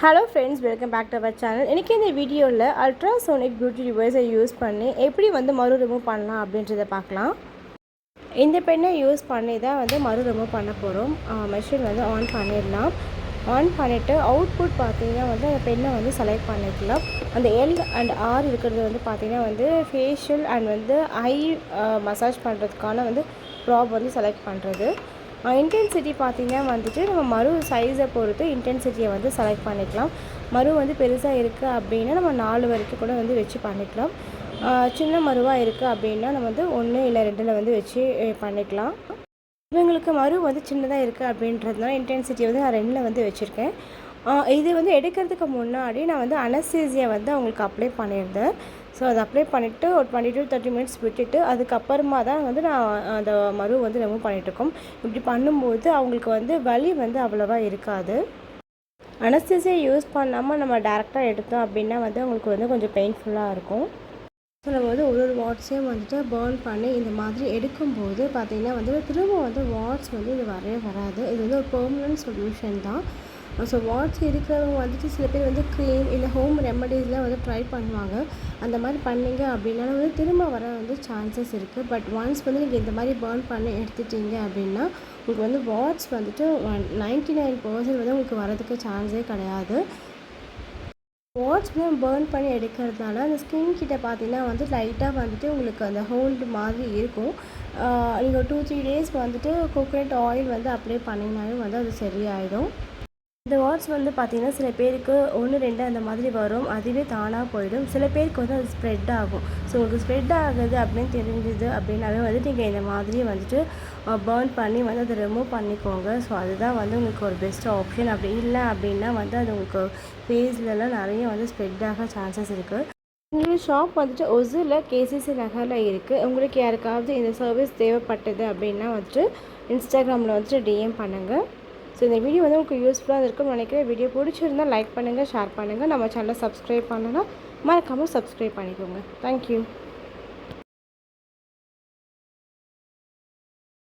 Hello friends welcome back to our channel இன்றைக்கி இந்த வீடியோவில் அல்ட்ராசோனிக் பியூட்டி டிவைஸை யூஸ் பண்ணி எப்படி வந்து மறு ரிமூவ் பண்ணலாம் அப்படின்றத பார்க்கலாம். இந்த பெண்ணை யூஸ் பண்ணி தான் வந்து மறு ரிமூவ் பண்ண போகிறோம் மெஷின் வந்து ஆன் பண்ணிடலாம். ஆன் பண்ணிவிட்டு அவுட்புட் பார்த்தீங்கன்னா வந்து அந்த பெண்ணை வந்து செலக்ட் பண்ணிக்கலாம். அந்த எல் அண்ட் ஆர் இருக்கிறது வந்து பார்த்தீங்கன்னா வந்து ஃபேஷியல் அண்ட் வந்து ஐ மசாஜ் பண்ணுறதுக்கான வந்து ப்ராப் வந்து செலக்ட் பண்ணுறது இன்டென்சிட்டி பார்த்திங்கன்னா வந்துட்டு நம்ம மறு சைஸை பொறுத்து இன்டென்சிட்டியை வந்து செலக்ட் பண்ணிக்கலாம். மறு வந்து பெருசாக இருக்குது அப்படின்னா நம்ம நாலு வரைக்கும் கூட வந்து வச்சு பண்ணிக்கலாம். சின்ன மருவாக இருக்குது அப்படின்னா நம்ம வந்து ஒன்று இல்லை ரெண்டில் வந்து வச்சு பண்ணிக்கலாம். இவங்களுக்கு மறு வந்து சின்னதாக இருக்குது அப்படின்றதுனால இன்டென்சிட்டியை வந்து நான் ரெண்டில் வந்து வச்சுருக்கேன். இது வந்து எடுக்கிறதுக்கு முன்னாடி நான் வந்து அனசீசியை வந்து அவங்களுக்கு அப்ளை பண்ணியிருந்தேன். ஸோ அதை அப்ளை பண்ணிவிட்டு ஒரு டுவெண்ட்டி டு தேர்ட்டி மினிட்ஸ் விட்டுட்டு அதுக்கப்புறமா தான் வந்து நான் அந்த மரு வந்து ரிமூவ் பண்ணிகிட்ருக்கோம் இப்படி பண்ணும்போது அவங்களுக்கு வந்து வலி வந்து அவ்வளோவா இருக்காது. அனஸ்தீசியை யூஸ் பண்ணாமல் நம்ம டேரெக்டாக எடுத்தோம் அப்படின்னா வந்து அவங்களுக்கு வந்து கொஞ்சம் பெயின்ஃபுல்லாக இருக்கும். ஸோ நம்ம வந்து ஒரு ஒரு வாட்ஸையும் வந்துட்டு பேர்ன் பண்ணி இந்த மாதிரி எடுக்கும்போது பார்த்திங்கன்னா வந்து திரும்ப வந்து வாட்ஸ் வந்து இது வரவே வராது. இது வந்து ஒரு பெர்மனன்ட் சொல்யூஷன் தான். ஸோ வாட்ஸ் இருக்கிறவங்க வந்துட்டு சில பேர் வந்து க்ரீம் இல்லை ஹோம் ரெமடிஸ்லாம் வந்து ட்ரை பண்ணுவாங்க. அந்த மாதிரி பண்ணிங்க அப்படின்னா வந்து திரும்ப வர வந்து சான்சஸ் இருக்குது பட் ஒன்ஸ் வந்து நீங்கள் இந்த மாதிரி பேர்ன் பண்ணி எடுத்துட்டீங்க அப்படின்னா உங்களுக்கு வந்து வாட்ஸ் வந்துட்டு ஒன் நைன்ட்டி நைன் பர்சன்ட் வந்து உங்களுக்கு வரதுக்கு சான்ஸே கிடையாது. வாட்ச் வந்து பேர்ன் பண்ணி எடுக்கிறதுனால அந்த ஸ்கின் கிட்டே பார்த்தீங்கன்னா வந்து லைட்டாக வந்துட்டு உங்களுக்கு அந்த ஹோல்டு மாதிரி இருக்கும். நீங்கள் டூ த்ரீ டேஸ் வந்துட்டு கோகோனட் ஆயில் வந்து அப்ளை பண்ணிங்கனாலும் வந்து அது சரியாயிடும். இந்த வேர்ட்ஸ் வந்து பார்த்திங்கன்னா சில பேருக்கு ஒன்று ரெண்டு அந்த மாதிரி வரும். அதுவே தானாக போயிடும். சில பேருக்கு வந்து அது ஸ்ப்ரெட் ஆகும். ஸோ உங்களுக்கு ஸ்ப்ரெட் ஆகுது அப்படின்னு தெரிஞ்சுது அப்படின்னாவே வந்து நீங்கள் இந்த மாதிரி வந்துட்டு பேர்ன் பண்ணி வந்து அதை ரிமூவ் பண்ணிக்கோங்க. ஸோ அதுதான் வந்து உங்களுக்கு ஒரு பெஸ்ட் ஆப்ஷன் அப்படி இல்லை அப்படின்னா வந்து அது உங்களுக்கு ஃபேஸ்லலாம் நிறைய வந்து ஸ்ப்ரெட் ஆக சான்சஸ் இருக்குது எங்களோட ஷாப் வந்துட்டு ஒசூரில் கேசிசி நகரில் இருக்குது உங்களுக்கு யாருக்காவது இந்த சர்வீஸ் தேவைப்பட்டது அப்படின்னா வந்துட்டு இன்ஸ்டாகிராமில் வந்துட்டு டிஎம் பண்ணுங்கள் ஸோ இந்த வீடியோ வந்து உங்களுக்கு யூஸ்ஃபுல்லாக இருக்கும்னு நினைக்கிறேன். வீடியோ பிடிச்சிருந்தால் லைக் பண்ணுங்கள் ஷேர் பண்ணுங்கள் நம்ம சேனலை சப்ஸ்கிரைப் பண்ணலாம் மறக்காமல் சப்ஸ்கிரைப் பண்ணிக்கோங்க. தேங்க்யூ